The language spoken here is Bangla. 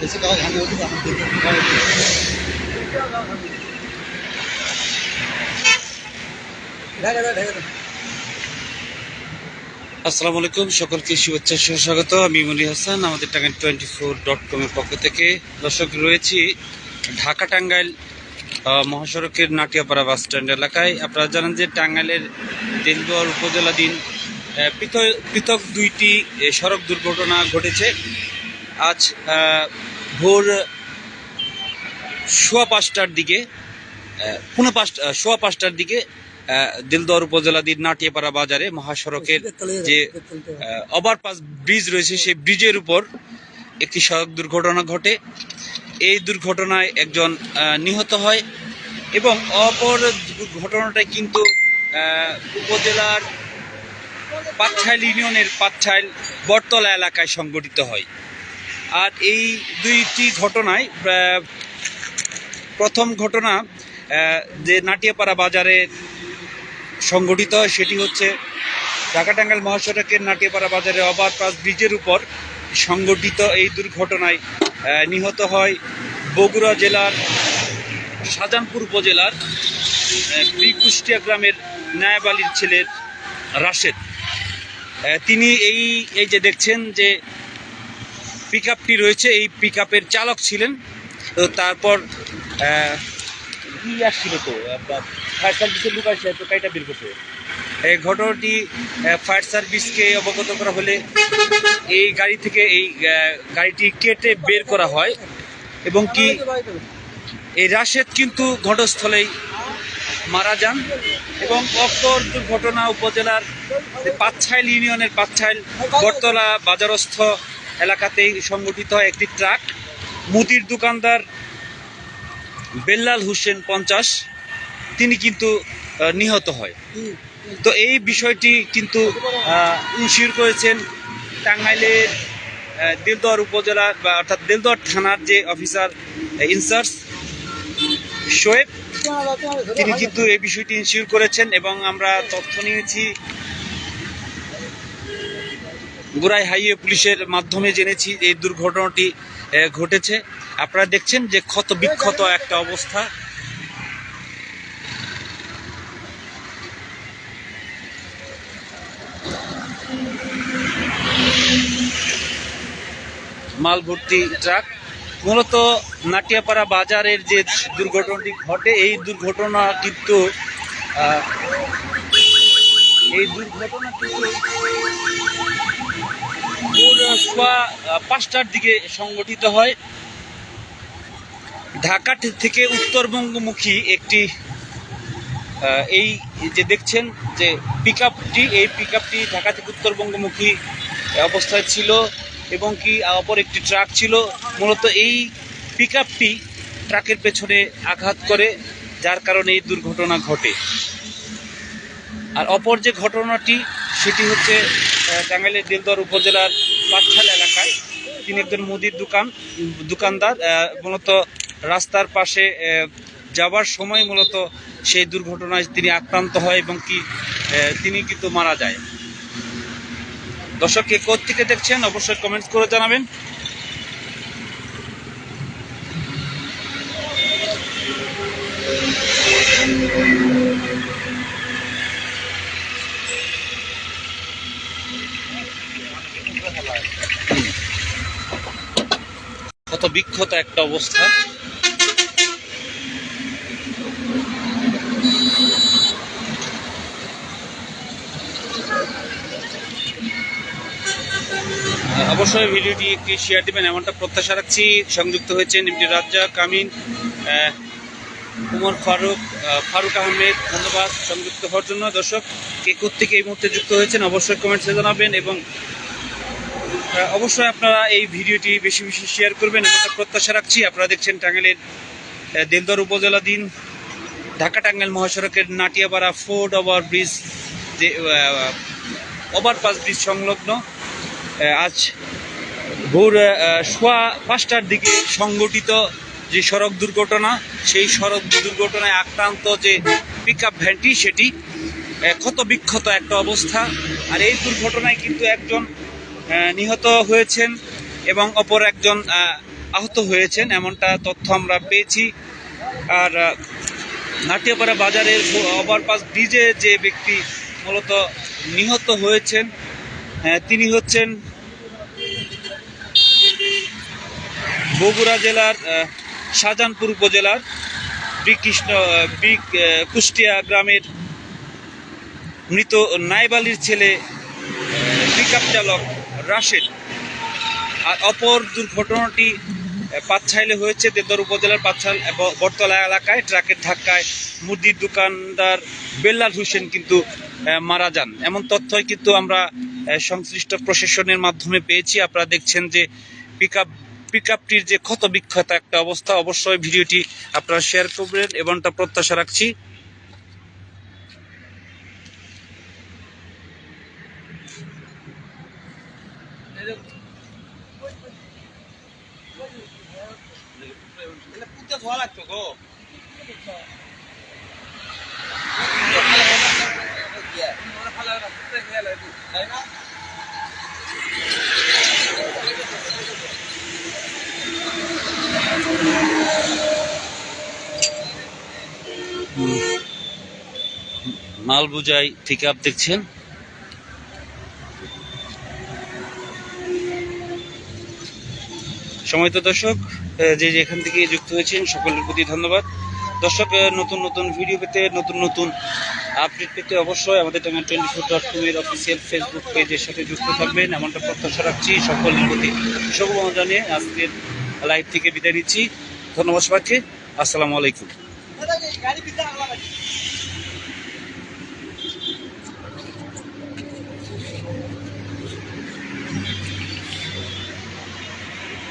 দাও আসসালামু আলাইকুম, সকলকে শুভেচ্ছা স্বাগত আমি মনি হাসান, আমাদের টাঙ্গাইল টোয়েন্টি ফোর ডট কমের পক্ষ থেকে। দর্শক, রয়েছি ঢাকা টাঙ্গাইল মহাসড়কের নাটিয়াপাড়া বাস স্ট্যান্ড এলাকায়। আপনারা জানেন যে টাঙ্গাইলের তেলদুয়ার উপজেলাধীন পৃথক পৃথক দুইটি সড়ক দুর্ঘটনা ঘটেছে। আজ ভোর সোয়া পাঁচটার দিকে পৌনে পাঁচটা সোয়া পাঁচটার দিকে দিলদর উপজেলাধীন নাটিয়াপাড়া বাজারে মহাসড়কের যে ওভারপাস ব্রিজ রয়েছে সেই ব্রিজের উপর একটি সড়ক দুর্ঘটনা ঘটে। এই দুর্ঘটনায় একজন নিহত হয় এবং অপর ঘটনাটা কিন্তু উপজেলার পাচ্ছাইল ইউনিয়নের পাচ্ছাইল বটতলা এলাকায় সংঘটিত হয়। আর এই দুইটি ঘটনায় প্রথম ঘটনা যে নাটিয়াপাড়া বাজারে হয়, সেটি হচ্ছে ঢাকা টাঙ্গাইল মহাসড়কের নাটিয়াপাড়া বাজারে ওভারপাস ব্রিজের উপর সংঘটিত এই দুর্ঘটনায় নিহত হয় বগুড়া জেলার শাহজাহানপুর উপজেলার কুষ্টিয়া গ্রামের নায়াবালির ছেলের রাশেদ। তিনি এই এই যে দেখছেন যে পিক রয়েছে। এই পিক চালক ছিলেন। তো তারপর কি আসছিল তো? আপনার ফায়ার সার্ভিসের লোক আসছে তো কাইটা বের করতে এই ঘটনাটি ফায়ার সার্ভিসকে অবগত করা হলে এই গাড়ি থেকে এই গাড়িটি কেটে বের করা হয়। এবং কি এই রাশেদ কিন্তু ঘটস্থলেই মারা যান। এবং অপর দুর্ঘটনা উপজেলার পাচ্ছাইল ইউনিয়নের পাচ্ছাইল বটতলা বাজারস্থ এলাকাতেই সংগঠিত হয় একটি ট্রাক। মুদির দোকানদার বেল্লাল হোসেন পঞ্চাশ, তিনি কিন্তু নিহত হয়। তো এই বিষয়টি কিন্তু ইনশিওর করেছেন। টাঙ্গাইলের দেলদুয়ার উপজেলার বা অর্থাৎ দেলদুয়ার থানার যে অফিসার ইনচার্জ শোয়েব তিনি কিন্তু এই বিষয়টি ইনশিওর করেছেন এবং আমরা তথ্য নিয়েছি। গোড়াই হাইওয়ে পুলিশের মাধ্যমে জেনেছি এই দুর্ঘটনাটি ঘটেছে। আপনারা দেখছেন যে ক্ষত বিক্ষত একটা অবস্থা। মাল ভর্তি ট্রাক। মূলত নাটিয়াপাড়া বাজারের যে দুর্ঘটনাটি ঘটে, এই দুর্ঘটনা কিন্তু এই দুর্ঘটনা কিন্তু সোয়া পাঁচটার দিকে সংগঠিত হয়। ঢাকা থেকে উত্তরবঙ্গমুখী একটি এই যে দেখছেন যে পিক আপটি এই পিক আপটি ঢাকা থেকে উত্তরবঙ্গমুখী অবস্থায় ছিল এবং কি অপর একটি ট্রাক ছিল। মূলত এই পিক আপটি ট্রাকের পেছনে আঘাত করে, যার কারণে এই দুর্ঘটনা ঘটে। আর অপর যে ঘটনাটি, সেটি হচ্ছে টাঙ্গাইলের দেলদর উপজেলার পাঠশাল এলাকায় তিনি একজন মুদির দোকান, দোকানদার মূলত রাস্তার পাশে যাবার সময় মূলত সেই দুর্ঘটনায় তিনি আক্রান্ত হয় এবং কি তিনি কিন্তু মারা যায়। দর্শক, কে থেকে দেখছেন, অবশ্যই কমেন্টস করে জানাবেন। কত বিক্ষত একটা অবস্থা। অবশ্যই ভিডিওটি একটি শেয়ার দিবেন এমনটা প্রত্যাশা রাখছি। সংযুক্ত হয়েছেন এমডি রাজ্জাক আহ, উমর ফারুক ফারুক আহমেদ ধন্যবাদ। সংযুক্ত হওয়ার জন্য দর্শক কে থেকে এই মুহূর্তে যুক্ত হয়েছেন অবশ্যই কমেন্টসে জানাবেন এবং অবশ্যই আপনারা এই ভিডিওটি বেশি বেশি শেয়ার করবেন। এমনটা প্রত্যাশা রাখছি আপনারা দেখছেন টাঙ্গাইলের দেলদর উপজেলাধীন ঢাকা টাঙ্গাইল মহাসড়কের নাটিয়াপাড়া ফোর্ড ওভার ব্রিজ যে ওভারপাস ব্রিজ সংলগ্ন। আজ ভোর সোয়া পাঁচটার দিকে সংগঠিত যে সড়ক দুর্ঘটনা সেই সড়ক দুর্ঘটনায় আক্রান্ত যে পিক আপ ভ্যানটি সেটি আহ, ক্ষত বিক্ষত একটা অবস্থা। আর এই দুর্ঘটনায় কিন্তু একজন নিহত হয়েছেন এবং অপর একজন আহত হয়েছেন, এমনটা তথ্য আমরা পেয়েছি। আর নাটিয়াপাড়া বাজারের ওভারপাস ব্রিজে যে ব্যক্তি মূলত নিহত হয়েছেন তিনি হচ্ছেন বগুড়া জেলার শাহজাহানপুর উপজেলার বিকৃষ্ণ বি কুষ্টিয়া গ্রামের মৃত নাইবালির ছেলে, পিকআপ চালক রাশেদ। আর অপর দুর্ঘটনাটি আহ, পাঁচছাইলে হয়েছে দেদর উপজেলার পাঁচছাল এবং বটতলা এলাকায়। ট্রাকের ধাক্কায় মুদির দোকানদার বেল্লাল হোসেন কিন্তু মারা যান। এমন তথ্যই কিন্তু আমরা সংশ্লিষ্ট প্রশাসনের মাধ্যমে পেয়েছি। আপনারা দেখছেন যে পিকআপ পিকআপটির যে ক্ষত বিক্ষত একটা অবস্থা অবশ্যই ভিডিওটি আপনারা শেয়ার করবেন। এমনটা প্রত্যাশা রাখছি। পুঁতে ধোয়া লাগতো গো তাই না মাল বুঝাই পিক আপ দেখছেন? সময় তো দর্শক যে যেখান থেকে যুক্ত হয়েছেন সকলের প্রতি ধন্যবাদ। দর্শক নতুন নতুন ভিডিও পেতে, নতুন নতুন আপডেট পেতে অবশ্যই আমাদের time twenty four dot com এর অফিসিয়াল ফেসবুক পেজের সাথে যুক্ত থাকবেন। এমনটা প্রত্যাশা রাখছি সকলের প্রতি। শুভকামনা জানিয়ে আজকের লাইভ থেকে বিদায় নিচ্ছি। ধন্যবাদ সবাইকে। আসসালামু আলাইকুম।